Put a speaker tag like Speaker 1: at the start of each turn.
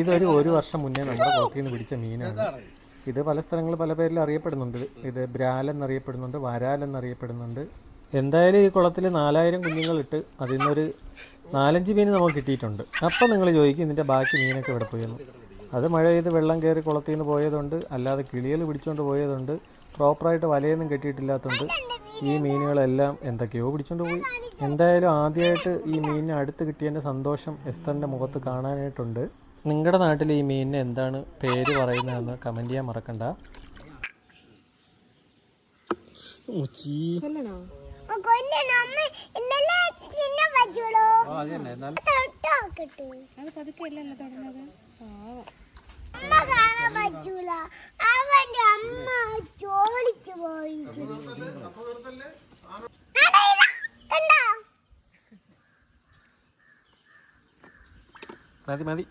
Speaker 1: ഇതൊരു ഒരു വർഷം മുന്നേ നമ്മുടെ കുളത്തിൽ നിന്ന് പിടിച്ച മീനാണ്. ഇത് പല സ്ഥലങ്ങളിൽ പല പേരിൽ അറിയപ്പെടുന്നുണ്ട്. ഇത് ബ്രാൽ എന്നറിയപ്പെടുന്നുണ്ട് വരാൽ എന്നറിയപ്പെടുന്നുണ്ട് എന്തായാലും ഈ കുളത്തിൽ നാലായിരം കുഞ്ഞുങ്ങളിട്ട് അതിൽ നിന്നൊരു നാലഞ്ച് മീൻ നമുക്ക് കിട്ടിയിട്ടുണ്ട്. അപ്പം നിങ്ങൾ ചോദിക്കും ഇതിന്റെ ബാക്കി മീനൊക്കെ ഇവിടെ പോയെന്ന് അത് മഴ പെയ്ത് വെള്ളം കയറി കുളത്തിൽ നിന്ന് പോയതുണ്ട്. അല്ലാതെ കിളികൾ പിടിച്ചുകൊണ്ട് പോയതുണ്ട്. പ്രോപ്പറായിട്ട് വലയൊന്നും കെട്ടിയിട്ടില്ലാത്തതുകൊണ്ട് ഈ മീനുകളെല്ലാം എന്തൊക്കെയോ പിടിച്ചുകൊണ്ട് പോയി. എന്തായാലും ആദ്യമായിട്ട് ഈ മീനിനെ അടുത്ത് കിട്ടിയതിന്റെ സന്തോഷം എസ്തറിന്റെ മുഖത്ത് കാണാനായിട്ടുണ്ട്. നിങ്ങളുടെ നാട്ടിൽ ഈ മീനിന് എന്താണ് പേര് പറയുന്നതെന്ന് കമന്റ് ചെയ്യാൻ മറക്കണ്ട.
Speaker 2: അവന്റെ അമ്മ ചോദിച്ചു പോയിട്ട് കണ്ടോ
Speaker 1: മതി മതി.